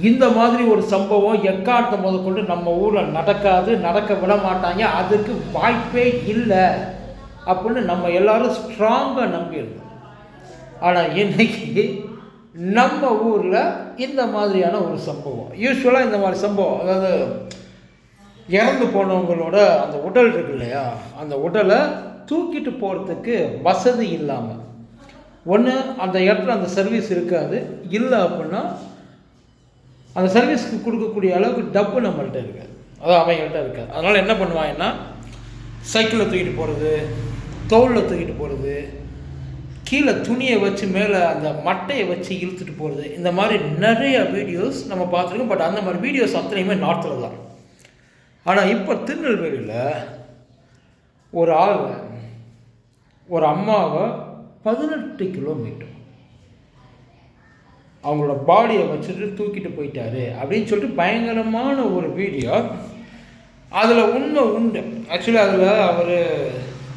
இந்த மாதிரி ஒரு சம்பவம் எக்கார்த்த முதற்கொண்டு நம்ம ஊரில் நடக்காது நடக்க விட மாட்டாங்க. அதுக்கு வாய்ப்பே இல்லை அப்படின்னு நம்ம எல்லாரும் ஸ்ட்ராங்காக நம்பியிருந்தோம். ஆனால் இன்னைக்கு நம்ம ஊரில் இந்த மாதிரியான ஒரு சம்பவம். யூஸ்வலாக இந்த மாதிரி சம்பவம். அதாவது இறந்து போனவங்களோட அந்த உடல் இருக்கு இல்லையா? அந்த உடலை தூக்கிட்டு போகிறதுக்கு வசதி இல்லாமல் ஒன்று அந்த இடத்துல அந்த சர்வீஸ் இருக்காது. இல்லை அப்படின்னா அந்த சர்வீஸ்க்கு கொடுக்கக்கூடிய அளவுக்கு டப்பு நம்மள்ட்ட இருக்காது அதான் அவங்கள்ட்ட இருக்காது அதனால் என்ன பண்ணுவாங்கன்னா சைக்கிளில் தூக்கிட்டு போகிறது தோளில் தூக்கிட்டு போகிறது கீழே துணியை வச்சு மேலே அந்த மட்டையை வச்சு இழுத்துட்டு போகிறது இந்த மாதிரி நிறைய வீடியோஸ் நம்ம பார்த்துருக்கோம். பட் அந்த மாதிரி வீடியோஸ் அத்தனையுமே நார்த்தில் தான். ஆனால் இப்போ திருநெல்வேலியில் ஒரு ஆள் ஒரு அம்மாவை பதினெட்டு கிலோமீட்டர் அவங்களோட பாடியை வச்சுட்டு தூக்கிட்டு போயிட்டாரு அப்படின்னு சொல்லிட்டு பயங்கரமான ஒரு வீடியோ அதில் உண்மை உண்டு. ஆக்சுவலி அதில் அவர்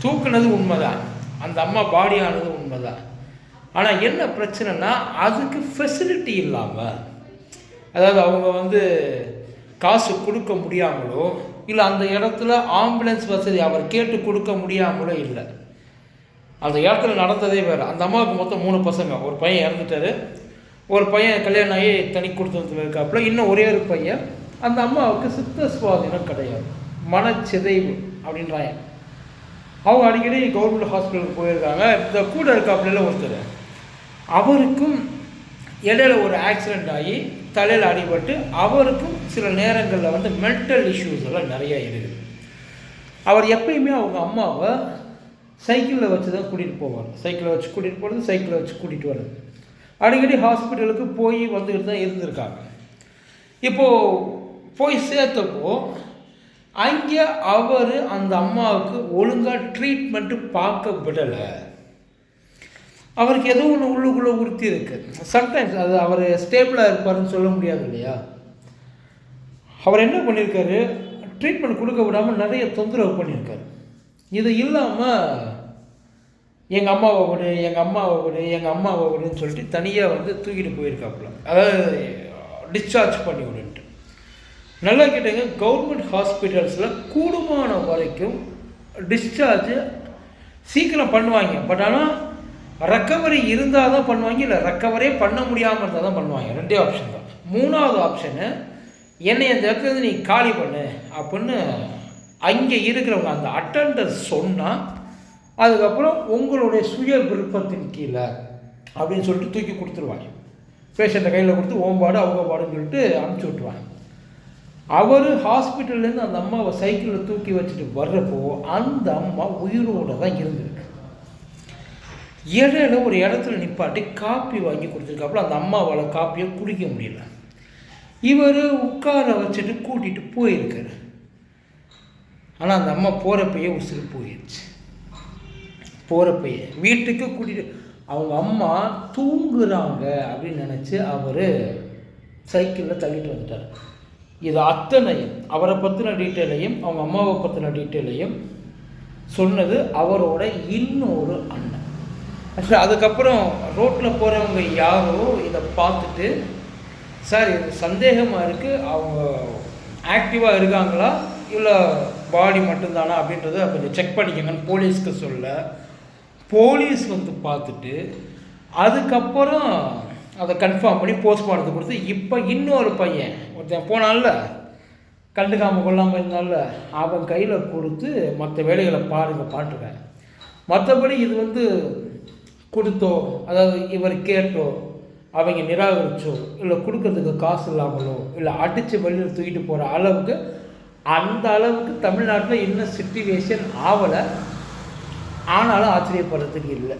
தூக்குனது உண்மைதான். அந்த அம்மா பாடியானது உண்மைதான். ஆனால் என்ன பிரச்சனைனா அதுக்கு ஃபெசிலிட்டி இல்லாமல் அதாவது அவங்க வந்து காசு கொடுக்க முடியாமலோ இல்லை அந்த இடத்துல ஆம்புலன்ஸ் வசதி அவர் கேட்டு கொடுக்க முடியாமலோ இல்லை. அந்த இடத்துல நடந்ததே வேறு. அந்த அம்மாவுக்கு மொத்தம் மூணு பசங்க. ஒரு பையன் இறந்துட்டாரு. ஒரு பையன் கல்யாணம் ஆகி தனி கொடுத்ததுல இருக்காப்புல இன்னும் ஒரே ஒரு பையன் அந்த அம்மாவுக்கு சித்த சுவாதீனம் கிடையாது. மனச்சிதைவு அப்படின்றாங்க. அவங்க அடிக்கடி கவர்மெண்ட் ஹாஸ்பிட்டலுக்கு போயிருக்காங்க. இந்த கூட இருக்காப்புல ஒருத்தர். அவருக்கும் இடையில ஒரு ஆக்சிடெண்ட் ஆகி தலையில் அடிபட்டு அவருக்கும் சில நேரங்களில் வந்து மென்டல் இஷ்யூஸ் எல்லாம் நிறைய இருக்குது. அவர் எப்பயுமே அவங்க அம்மாவை சைக்கிளில் வச்சு தான் கூட்டிகிட்டு போவார். சைக்கிளை வச்சு கூட்டிகிட்டு போகிறது சைக்கிளை வச்சு கூட்டிகிட்டு வர்றது. அடிக்கடி ஹாஸ்பிட்டலுக்கு போய் வந்துக்கிட்டு தான் இருந்திருக்காங்க. இப்போது போய் சேர்த்தப்போ அங்கே அவர் அந்த அம்மாவுக்கு ஒழுங்காக ட்ரீட்மெண்ட்டு பார்க்க விடலை. அவருக்கு ஏதோ ஒன்று உள்ளுக்குள்ளே உறுத்தி இருக்குது சம்டைம்ஸ் அது அவர் ஸ்டேபிளாக இருப்பாருன்னு சொல்ல முடியாது இல்லையா? அவர் என்ன பண்ணியிருக்காரு ட்ரீட்மெண்ட் கொடுக்க விடாமல் நிறைய தொந்தரவு பண்ணியிருக்காரு இது இல்லாமல் எங்கள் அம்மாவை விடு எங்கள் அம்மாவை விடு எங்கள் அம்மாவை விடுன்னு சொல்லிட்டு தனியாக வந்து தூக்கிட்டு போயிருக்காப்புல. அதாவது டிஸ்சார்ஜ் பண்ணி விடுன்ட்டு. நல்லா கேட்டேங்க கவர்மெண்ட் ஹாஸ்பிட்டல்ஸில் கூடுமான வரைக்கும் டிஸ்சார்ஜ் சீக்கிரம் பண்ணுவாங்க. பட் ஆனால் ரெக்கவரி இருந்தால் தான் பண்ணுவாங்க இல்லை ரெக்கவரே பண்ண முடியாமல் இருந்தால் தான் பண்ணுவாங்க. ரெண்டே ஆப்ஷன் தான். மூணாவது ஆப்ஷனு என்னை அந்த இடத்துல நீ காலி பண்ணு அப்படின்னு அங்கே இருக்கிறவங்க அந்த அட்டண்டர் சொன்னால் அதுக்கப்புறம் உங்களுடைய சுய விருப்பத்தின் கீழே அப்படின்னு சொல்லிட்டு தூக்கி கொடுத்துருவாங்க. பேஷண்ட்டை கையில் கொடுத்து ஓம்பாடு அவங்க பாடுன்னு சொல்லிட்டு அனுப்பிச்சி விட்ருவாங்க அவர் ஹாஸ்பிட்டல்லேருந்து அந்த அம்மாவை சைக்கிளில் தூக்கி வச்சுட்டு வர்றப்போ அந்த அம்மா உயிரோடு தான் இருந்திருக்கு. இடையில ஒரு இடத்துல நிப்பாட்டி காப்பி வாங்கி கொடுத்துருக்காப்புல அந்த அம்மாவால் காப்பியை குடிக்க முடியல. இவர் உட்கார வச்சுட்டு கூட்டிகிட்டு போயிருக்காரு. ஆனால் அந்த அம்மா போகிறப்பயே உசுறு போயிடுச்சு போகிறப்பயே வீட்டுக்கு கூட்டிகிட்டு அவங்க அம்மா தூங்குறாங்க அப்படின்னு நினச்சி அவர் சைக்கிளில் தள்ளிட்டு வந்துட்டார். இது அத்தனையும் அவரை பற்றின டீட்டெயிலையும் அவங்க அம்மாவை பற்றின டீட்டெயிலையும் சொன்னது அவரோட இன்னொரு அண்ணன். ஆக்சுவலாக அதுக்கப்புறம் ரோட்டில் போகிறவங்க யாரோ இதை பார்த்துட்டு சார் இது சந்தேகமாக இருக்குது அவங்க ஆக்டிவாக இருக்காங்களா? இல்லை பாடி மட்டும்தானா? அப்படின்றத கொஞ்சம் செக் பண்ணிக்கங்கன்னு போலீஸ்க்கு சொல்ல போலீஸ் வந்து பார்த்துட்டு அதுக்கப்புறம் அதை கன்ஃபார்ம் பண்ணி போஸ்ட்மார்ட்டத்தை கொடுத்து இப்போ இன்னொரு பையன் ஒருத்தன் போனான்ல கண்டுக்காமல் கொள்ளாமல் இருந்தால அவன் கையில் கொடுத்து மற்ற வேலைகளை பாருங்க பாட்டுருக்கேன் மற்றபடி இது வந்து கொடுத்தோ அதாவது இவர் கேட்டோ அவங்க நிராகரிச்சோ இல்லை கொடுக்கறதுக்கு காசு இல்லாமலோ இல்லை அடித்து வெளியில் தூக்கிட்டு போகிற அளவுக்கு அந்த அளவுக்கு தமிழ்நாட்டில் இன்னும் சுச்சுவேஷன் ஆகலை. ஆனாலும் ஆச்சரியப்படுறதுக்கு இல்லை.